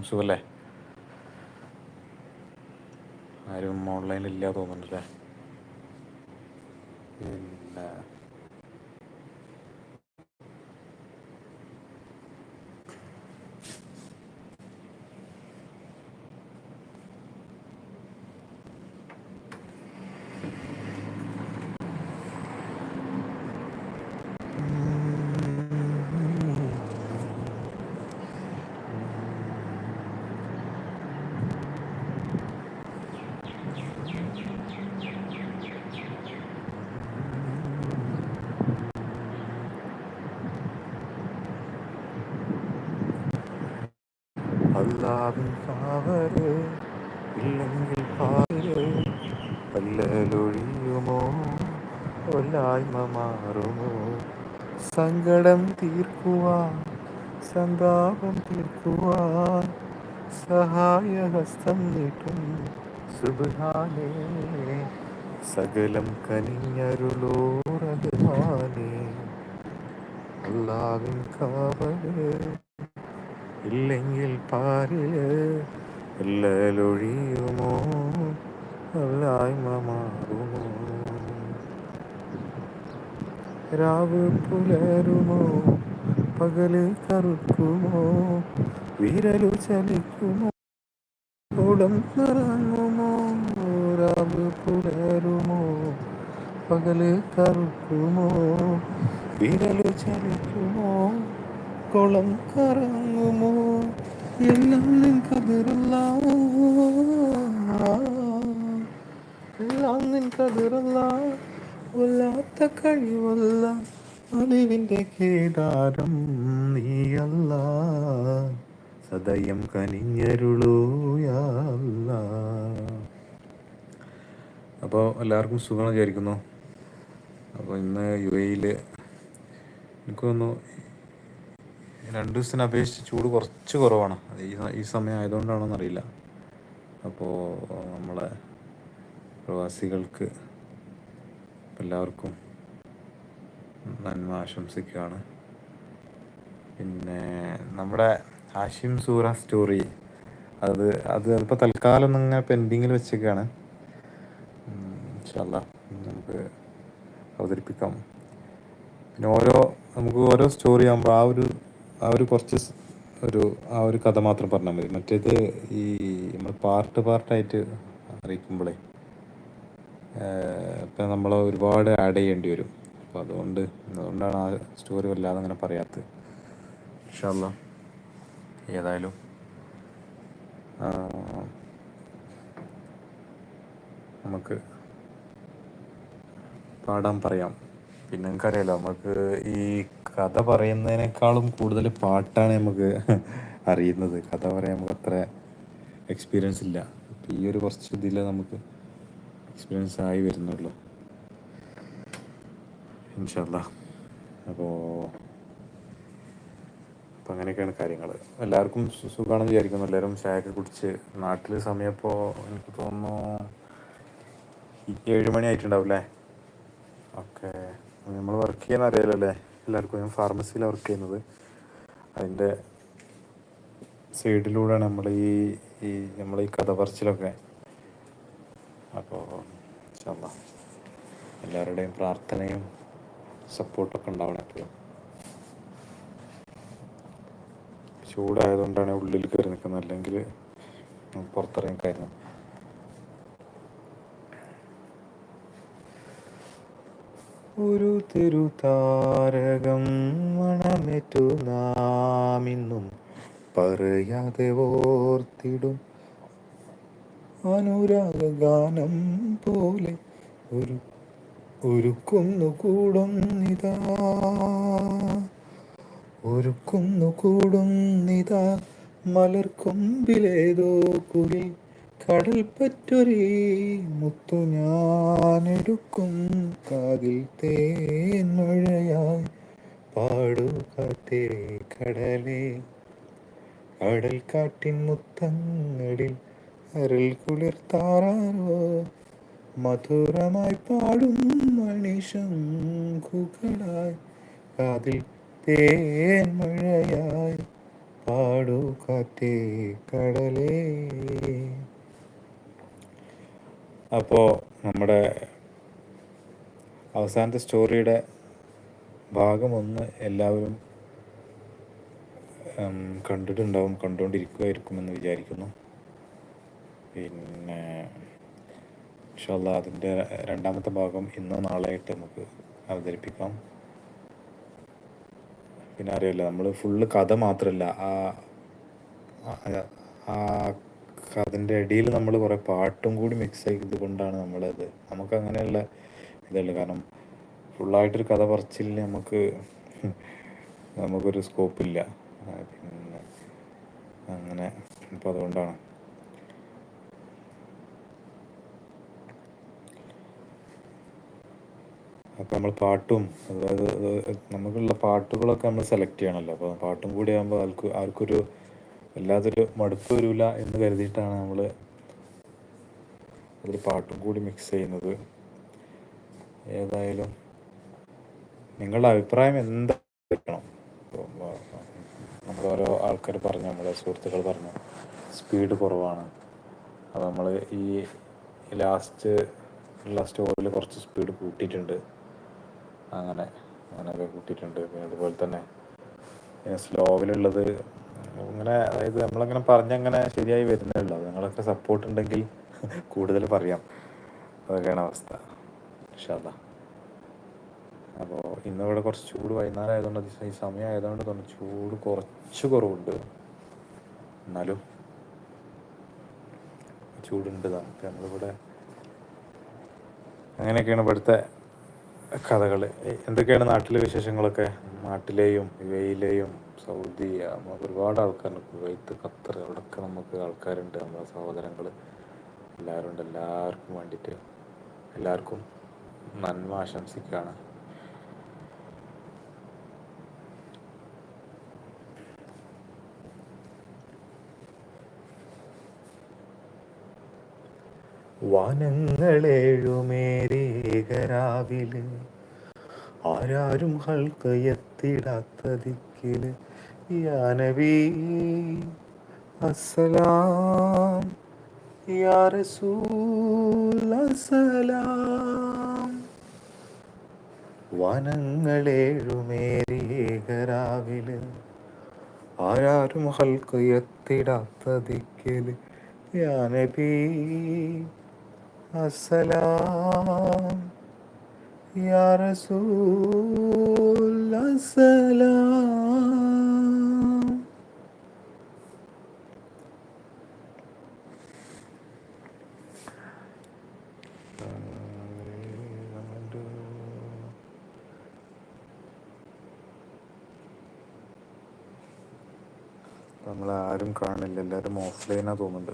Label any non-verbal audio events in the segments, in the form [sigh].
എല്ലാവർക്കും സുഖല്ലേ ആരും ഓൺലൈനിൽ ഇല്ല തോന്നുന്നുണ്ടല്ലേ പിന്നെ ഇല്ലെങ്കിൽ പാൽ പല്ലലൊഴിയുമോ ഒല്ലായ്മ മാറുമോ? സങ്കടം തീർക്കുവാൻ സന്താപം തീർക്കുവാൻ സഹായഹസ്തം നീട്ടും. സുബാനേ സകലം കനിഞ്ഞരുളോറതുമാനേ അല്ലാവിൻ കാവൽ ഇല്ലെങ്കിൽ പാരിൽ എല്ലൊഴിയുമോ അല്ലായ്മ മാറുമോ രാവ് പുലരുമോ? പകൽ കറുക്കുമോ? വിരലു ചലിക്കുമോ? ഓടം നിറങ്ങുമോ? രാവ് പുലരുമോ? പകൽ കറുക്കുമോ? വിരലു ചലിക്കുമോ? കുളം കറങ്ങുമോ? എല്ലാം നിൻ കതിരല്ല എല്ലാം നിൻ കതിരല്ല വല്ലാത്ത കഴിവല്ല. അറിവിന്റെ കേദാരം നീയല്ല. സദയം കനിഞ്ഞരുളൂയല്ല അപ്പോൾ എല്ലാവർക്കും സുഖമാണ് വിചാരിക്കുന്നു. അപ്പോൾ ഇന്ന് യു എയിൽ എനിക്ക് തോന്നുന്നു രണ്ട് ദിവസത്തിന് അപേക്ഷിച്ച് ചൂട് കുറച്ച് കുറവാണ്. ഈ ഈ സമയം ആയതുകൊണ്ടാണോന്ന് അറിയില്ല. അപ്പോൾ നമ്മളെ പ്രവാസികൾക്ക് എല്ലാവർക്കും നന്മ ആശംസിക്കുകയാണ്. പിന്നെ നമ്മുടെ ഹാഷിം സൂറ സ്റ്റോറി അത് അത് ഇപ്പോൾ തൽക്കാലം ഇങ്ങനെ പെൻഡിങ്ങിൽ വെച്ചേക്കാണ്. ഇൻഷാല്ല നമുക്ക് അവതരിപ്പിക്കാം. പിന്നെ ഓരോ നമുക്ക് ഓരോ സ്റ്റോറി ആകുമ്പോൾ ആ ഒരു ആ ഒരു കുറച്ച് ഒരു ആ ഒരു കഥ മാത്രം പറഞ്ഞാൽ മതി. മറ്റേത് ഈ നമ്മൾ പാർട്ട് പാർട്ടായിട്ട് അറിയിക്കുമ്പോഴേ ഇപ്പം നമ്മൾ ഒരുപാട് ആഡ് ചെയ്യേണ്ടി വരും. അപ്പോൾ അതുകൊണ്ട് അതുകൊണ്ടാണ് ആ സ്റ്റോറി വല്ലാതെ അങ്ങനെ പറയാത്തത്. ഇൻഷാല്ല ഏതായാലും നമുക്ക് പാടാൻ പറയാം. പിന്നെ നിങ്ങൾക്കറിയാലോ നമുക്ക് ഈ കഥ പറയുന്നതിനേക്കാളും കൂടുതൽ പാട്ടാണ് നമുക്ക് [laughs] അറിയുന്നത്. കഥ പറയാൻ നമുക്ക് അത്ര എക്സ്പീരിയൻസ് ഇല്ല. ഈ ഒരു കുറച്ച് ഇതിൽ നമുക്ക് എക്സ്പീരിയൻസ് ആയി വരുന്നുള്ളൂ. ഇൻഷല്ല അപ്പോൾ അപ്പം അങ്ങനെയൊക്കെയാണ് കാര്യങ്ങൾ എല്ലാവർക്കും സുഖമാണെന്ന് വിചാരിക്കുന്നു. എല്ലാവരും ചായയൊക്കെ കുടിച്ച് നാട്ടിൽ സമയപ്പോൾ എനിക്ക് തോന്നുന്നു ഏഴ് മണി ആയിട്ടുണ്ടാവും അല്ലേ? ഓക്കെ. നമ്മൾ വർക്ക് ചെയ്യുന്ന അറിയാലോ അല്ലേ? എല്ലാവർക്കും ഞാൻ ഫാർമസിയിലാണ് വർക്ക് ചെയ്യുന്നത്. അതിന്റെ സൈഡിലൂടെയാണ് നമ്മൾ ഈ ഈ നമ്മൾ ഈ കഥ പറച്ചിലൊക്കെ അപ്പോൾ ഇൻഷാല്ലാ എല്ലാവരുടെയും പ്രാർത്ഥനയും സപ്പോർട്ടൊക്കെ ഉണ്ടാവണം എപ്പോഴും. ചൂടായതുകൊണ്ടാണ് ഉള്ളിൽ കയറി നിൽക്കുന്നത് അല്ലെങ്കിൽ പുറത്തിറങ്ങിക്കായിരുന്നു ഒരു തിരുതാരകം മണമേറ്റു നാമിന്നും പറയാതെ ഓർത്തിടും. അനുരാഗാനം പോലെ ഒരു ഒരു കുന്നുകൂടുന്നിതാ ഒരു കുന്നുകൂടുന്നിതാ മലർക്കൊമ്പിലേതോ കുളിൽ കടൽ പറ്റൊരേ മുത്തു ഞാനെടുക്കും. കാതിൽ തേൻമഴയായി പാടു കാറ്റേ കടലേ. കടൽ കാട്ടിൻ മുത്തങ്ങളിൽ അരൽ കുളിർത്താറോ മധുരമായി പാടും മണിശങ്കുകളായി കാതിൽ തേൻമഴയായി പാടു കാറ്റേ കടലേ. അപ്പോൾ നമ്മുടെ അവസാനത്തെ സ്റ്റോറിയുടെ ഭാഗം ഒന്ന് എല്ലാവരും കണ്ടിട്ടുണ്ടാവും കണ്ടുകൊണ്ടിരിക്കുമായിരിക്കുമെന്ന് വിചാരിക്കുന്നു. പിന്നെ ഇൻഷല്ല അതിന്റെ രണ്ടാമത്തെ ഭാഗം ഇന്നോ നാളെയായിട്ട് നമുക്ക് അവതരിപ്പിക്കാം. പിന്നെ അറിയില്ല നമ്മൾ ഫുള്ള് കഥ മാത്രമല്ല ആ- ആ അതിന്റെ ഇടയിൽ നമ്മൾ കുറേ പാട്ടും കൂടി മിക്സ് ആയിട്ട് കൊണ്ടാണ് നമ്മളത്. നമുക്ക് അങ്ങനെയുള്ള ഇതല്ല. കാരണം ഫുള്ളായിട്ടൊരു കഥ പറച്ചില്ല നമുക്ക് [laughs] നമുക്കൊരു സ്കോപ്പില്ല പിന്നെ അങ്ങനെ. അപ്പോൾ അതുകൊണ്ടാണ്. അപ്പം നമ്മൾ പാട്ടും അതായത് നമുക്കുള്ള പാട്ടുകളൊക്കെ നമ്മൾ സെലക്ട് ചെയ്യണമല്ലോ അപ്പോൾ പാട്ടും കൂടി ആകുമ്പോൾ ആൾക്ക് ആർക്കൊരു വല്ലാതൊരു മടുപ്പ് വരില്ല എന്ന് കരുതിയിട്ടാണ് നമ്മൾ അതിൽ പാട്ടും കൂടി മിക്സ് ചെയ്യുന്നത്. ഏതായാലും നിങ്ങളുടെ അഭിപ്രായം എന്താ വെക്കണം നമ്മൾ ഓരോ ആൾക്കാർ പറഞ്ഞു നമ്മുടെ സുഹൃത്തുക്കൾ പറഞ്ഞു സ്പീഡ് കുറവാണ്. അപ്പോൾ നമ്മൾ ഈ ലാസ്റ്റ് ഉള്ള സ്റ്റോറിൽ കുറച്ച് സ്പീഡ് കൂട്ടിയിട്ടുണ്ട്. അങ്ങനെ അങ്ങനെയൊക്കെ കൂട്ടിയിട്ടുണ്ട്. പിന്നെ അതുപോലെ തന്നെ സ്ലോവിലുള്ളത് അങ്ങനെ അതായത് നമ്മളങ്ങനെ പറഞ്ഞങ്ങനെ ശരിയായി വരുന്നേ ഉള്ളൂ അത് നിങ്ങളൊക്കെ സപ്പോർട്ട് ഉണ്ടെങ്കിൽ [laughs] കൂടുതൽ പറയാം. അതൊക്കെയാണ് അവസ്ഥ. ഷാ അപ്പോൾ ഇന്നിവിടെ കുറച്ച് ചൂട് വൈകുന്നേരം ആയതുകൊണ്ട് ഈ സമയം ആയതുകൊണ്ട് തന്നെ ചൂട് കുറച്ച് കുറവുണ്ട്. എന്നാലും ചൂടുണ്ട്. നമുക്ക് നമ്മളിവിടെ അങ്ങനെയൊക്കെയാണ് ഇവിടുത്തെ കഥകൾ എന്തൊക്കെയാണ് നാട്ടിലെ വിശേഷങ്ങളൊക്കെ? നാട്ടിലെയും യു സൗദി ഒരുപാട് ആൾക്കാരുണ്ട്. കുവൈത്ത് ഖത്തർ അവിടെയൊക്കെ നമുക്ക് ആൾക്കാരുണ്ട് നമ്മുടെ സഹോദരങ്ങൾ എല്ലാവരും ഉണ്ട് എല്ലാവർക്കും വേണ്ടിയിട്ട് എല്ലാവർക്കും നന്മ ആശംസിക്കുകയാണ്. വനങ്ങളേഴുമേരേകരാവിൽ. ആരാരും ഹൽക്കയെത്തിടാത്ത ദിക്കിൽ യാനവി അസ്സലാം. യാ അസ്സലാം. വനങ്ങളേഴുമേരേകരാവിൽ. ആരാരും ഹൽക്കയെത്തിടാത്ത ദിക്കിൽ യാ നബി അസ്സലാം. യാ റസൂൽ അസ്സലാം നമ്മളാരും കാണില്ല. എല്ലാവരും ഓഫ്ലൈനാ തോന്നുന്നുണ്ട്.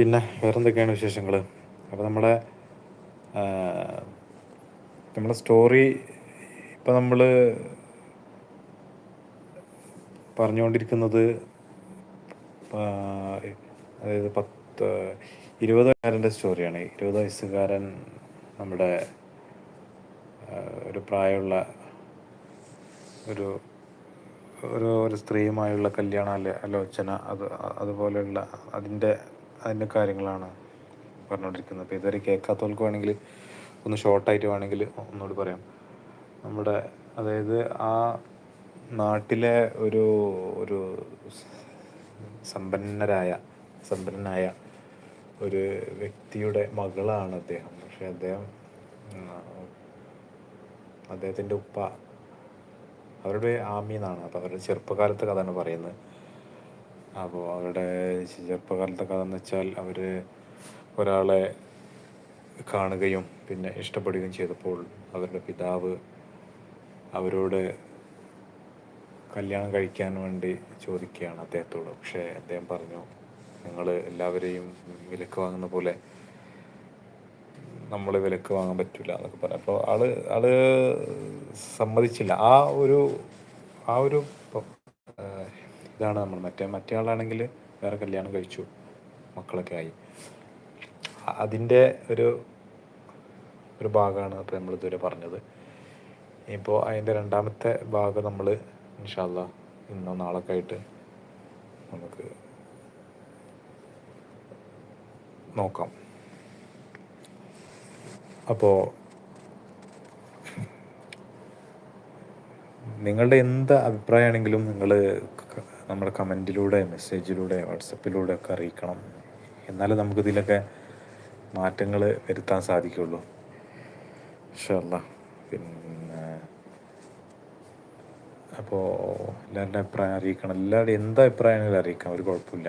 പിന്നെ വേറെന്തൊക്കെയാണ് വിശേഷങ്ങൾ അപ്പോൾ നമ്മുടെ നമ്മുടെ സ്റ്റോറി ഇപ്പം നമ്മൾ പറഞ്ഞുകൊണ്ടിരിക്കുന്നത് അതായത് പത്ത് ഇരുപത് വയസ്സുകാരന്റെ സ്റ്റോറിയാണ് ഇരുപത് വയസ്സുകാരൻ നമ്മുടെ ഒരു പ്രായമുള്ള ഒരു ഒരു ഒരു സ്ത്രീയുമായുള്ള കല്യാണ ആലോ- ആലോചന അത് അതുപോലെയുള്ള അതിന്റെ അതിന്റെ കാര്യങ്ങളാണ് പറഞ്ഞുകൊണ്ടിരിക്കുന്നത്. അപ്പോൾ ഇതുവരെ കേൾക്കാത്തവർക്ക് വേണമെങ്കിൽ ഒന്ന് ഷോർട്ടായിട്ട് വേണമെങ്കിൽ ഒന്നുകൂടി പറയാം. നമ്മുടെ അതായത് ആ നാട്ടിലെ ഒരു ഒരു സമ്പന്നരായ സമ്പന്നനായ ഒരു വ്യക്തിയുടെ മകളാണ് അദ്ദേഹം. പക്ഷെ അദ്ദേഹം അദ്ദേഹത്തിന്റെ ഉപ്പ അവരുടെ ആമി അപ്പോൾ അവരുടെ ചെറുപ്പകാലത്തെ കഥയാണ് പറയുന്നത്. അപ്പോൾ അവരുടെ ചെറുപ്പകാലത്തെ കഥ എന്ന് വെച്ചാൽ അവർ ഒരാളെ കാണുകയും പിന്നെ ഇഷ്ടപ്പെടുകയും ചെയ്തപ്പോൾ അവരുടെ പിതാവ് അവരോട് കല്യാണം കഴിക്കാൻ വേണ്ടി ചോദിക്കുകയാണ് അദ്ദേഹത്തോട്. പക്ഷേ അദ്ദേഹം പറഞ്ഞു നിങ്ങൾ എല്ലാവരെയും വിലക്ക് വാങ്ങുന്ന പോലെ നമ്മൾ വിലക്ക് വാങ്ങാൻ പറ്റില്ല എന്നൊക്കെ പറയാം അപ്പോൾ ആൾ ആൾ സമ്മതിച്ചില്ല. ആ ഒരു ആ ഒരു ഇതാണ് നമ്മൾ മറ്റേ മറ്റേ ആളാണെങ്കിൽ വേറെ കല്യാണം കഴിച്ചു മക്കളൊക്കെ ആയി. അതിന്റെ ഒരു ഒരു ഭാഗമാണ് അപ്പോൾ നമ്മൾ ഇതുവരെ പറഞ്ഞത്. ഇപ്പോൾ അതിന്റെ രണ്ടാമത്തെ ഭാഗം നമ്മൾ ഇൻഷാല്ല ഇന്നോ നാളൊക്കെ ആയിട്ട് നമുക്ക് നോക്കാം. അപ്പോൾ നിങ്ങളുടെ എന്ത് അഭിപ്രായമാണെങ്കിലും നിങ്ങൾ നമ്മുടെ കമന്റിലൂടെ മെസ്സേജിലൂടെ വാട്സപ്പിലൂടെ ഒക്കെ അറിയിക്കണം. എന്നാലേ നമുക്കിതിലൊക്കെ മാറ്റങ്ങൾ വരുത്താൻ സാധിക്കുള്ളൂ. ഷല്ല പിന്നെ അപ്പോൾ എല്ലാവരുടെ അഭിപ്രായം അറിയിക്കണം. എല്ലാവരുടെ എന്താ അഭിപ്രായമാണെങ്കിലും അറിയിക്കാം ഒരു കുഴപ്പമില്ല.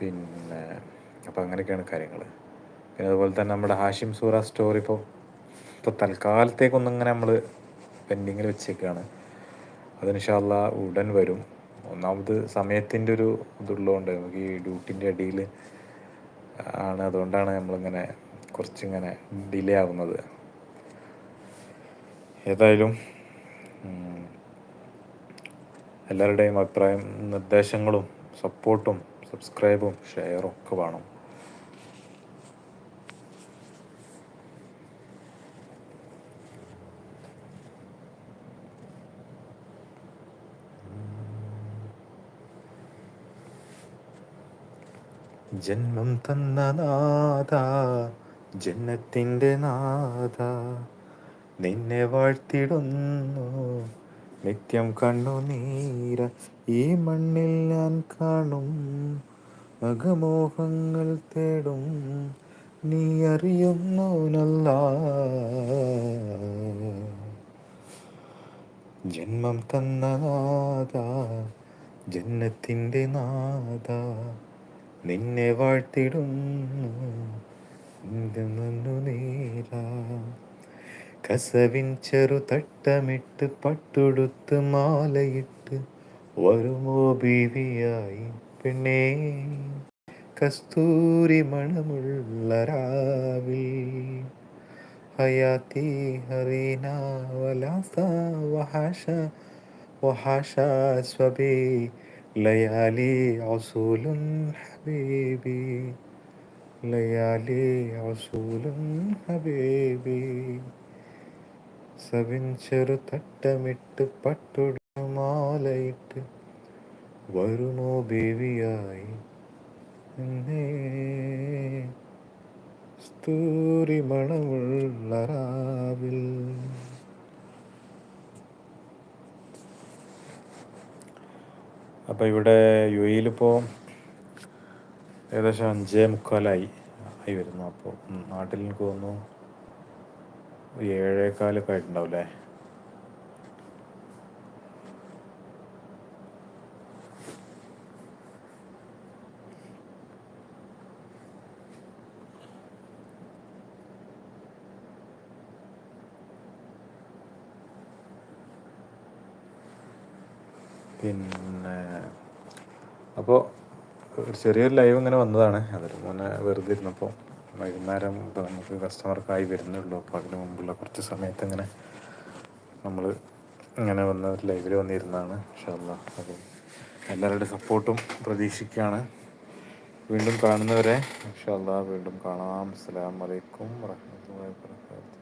പിന്നെ അപ്പോൾ അങ്ങനെയൊക്കെയാണ് കാര്യങ്ങൾ പിന്നെ അതുപോലെ തന്നെ നമ്മുടെ ഹാഷിം സൂറ സ്റ്റോറി ഇപ്പോൾ ഇപ്പോൾ തൽക്കാലത്തേക്കൊന്നും ഇങ്ങനെ നമ്മൾ പെൻഡിങ്ങിൽ വെച്ചേക്കാണ്. അതിനിഷാല്ല ഉടൻ വരും. ഒന്നാമത് സമയത്തിന്റെ ഒരു ഇതുള്ളതുകൊണ്ട് നമുക്ക് ഈ ഡ്യൂട്ടിന്റെ ഇടയിൽ ആണ്. അതുകൊണ്ടാണ് നമ്മളിങ്ങനെ കുറച്ചിങ്ങനെ ഡിലേ ആവുന്നത്. ഏതായാലും എല്ലാവരുടെയും അഭിപ്രായം നിർദ്ദേശങ്ങളും സപ്പോർട്ടും സബ്സ്ക്രൈബും ഷെയറും ഒക്കെ വേണം. ജന്മം തന്ന നാഥ ജന്മത്തിന്റെ നാഥ. നിന്നെ വാഴ്ത്തിടുന്നു നിത്യം കണ്ണു നീര ഈ മണ്ണിൽ ഞാൻ കാണും. അകമോഹങ്ങൾ തേടും നീ അറിയുന്നു നല്ല. ജന്മം തന്ന നാഥ ജന്മത്തിന്റെ നാഥ. നിന്നെ വാഴ്ത്തിടുന്നു. കസവിൻ ചെറു തട്ടമിട്ട് പട്ടുടുത്ത് മാലയിട്ട് വരുമോ ബീവിയായി പെണ്ണേ. കസ്തൂരി മണമുള്ള രാവിൽ ഹയാത്തി ഹറീന വലാസ വഹാഷ വഹാഷ സ്വബി ലയാലി അസൂലുൻ ഹബീബി. ലയാലി അസൂലുൻ ഹബീബി. സവിൻ ചെറുതട്ടമിട്ട് പട്ടുട മാലയിട്ട് വരുമോ എന്നേ സ്തൂരി മണമുള്ള അപ്പോൾ ഇവിടെ യു എയിലിപ്പോൾ ഏകദേശം അഞ്ചേ മുക്കാലായി ആയി വരുന്നു. അപ്പോൾ നാട്ടിൽ എനിക്ക് തോന്നുന്നു ഏഴേക്കാലൊക്കെ ആയിട്ടുണ്ടാവും അല്ലേ പിന്നെ അപ്പോൾ ഒരു ചെറിയൊരു ലൈവ് ഇങ്ങനെ വന്നതാണ്. അതിൽ മുന്നേ വെറുതെ ഇരുന്നപ്പോൾ വൈകുന്നേരം ഇപ്പോൾ നമുക്ക് കസ്റ്റമർക്കായി വരുന്നുള്ളൂ. അപ്പോൾ അതിന് മുമ്പുള്ള കുറച്ച് സമയത്ത് ഇങ്ങനെ നമ്മൾ ഇങ്ങനെ വന്ന ലൈവിൽ വന്നിരുന്നതാണ്. ഇൻഷാല്ല അപ്പോൾ എല്ലാവരുടെയും സപ്പോർട്ടും പ്രതീക്ഷിക്കുകയാണ്. വീണ്ടും കാണുന്നവരെ ഇൻഷാല്ല വീണ്ടും കാണാം. അസ്സാം വലൈക്കും വാഹമത്തല്ലാ വാബർക്കാത്തു